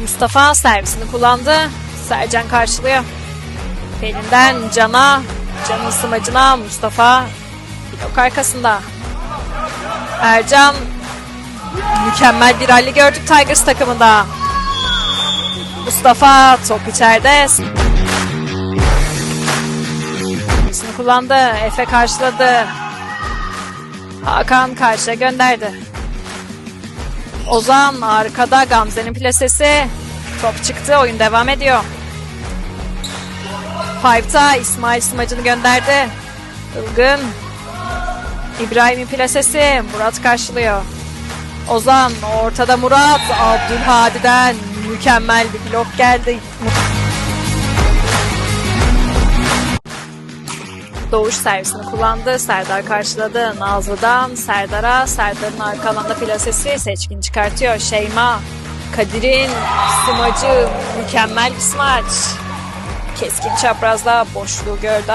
Mustafa servisini kullandı. Sercan karşılıyor. Pelin'den Can'a, Can'ın smacına Mustafa blok arkasında. Ercan mükemmel bir rally gördük Tigers takımında. Mustafa top içeride. Kullandı. Efe karşıladı. Hakan karşıya gönderdi. Ozan arkada Gamze'nin plasesi. Top çıktı. Oyun devam ediyor. Five'ta İsmail smacını gönderdi. Ilgın. İbrahim'in plasesi. Murat karşılıyor. Ozan ortada Murat. Abdülhadi'den mükemmel bir blok geldi. Doğuş servisini kullandı. Serdar karşıladı. Nazlı'dan Serdar'a. Serdar'ın arka alanda plasesi seçkin çıkartıyor. Şeyma. Kadir'in smacı. Mükemmel bir smaç. Keskin çaprazda boşluğu gördü.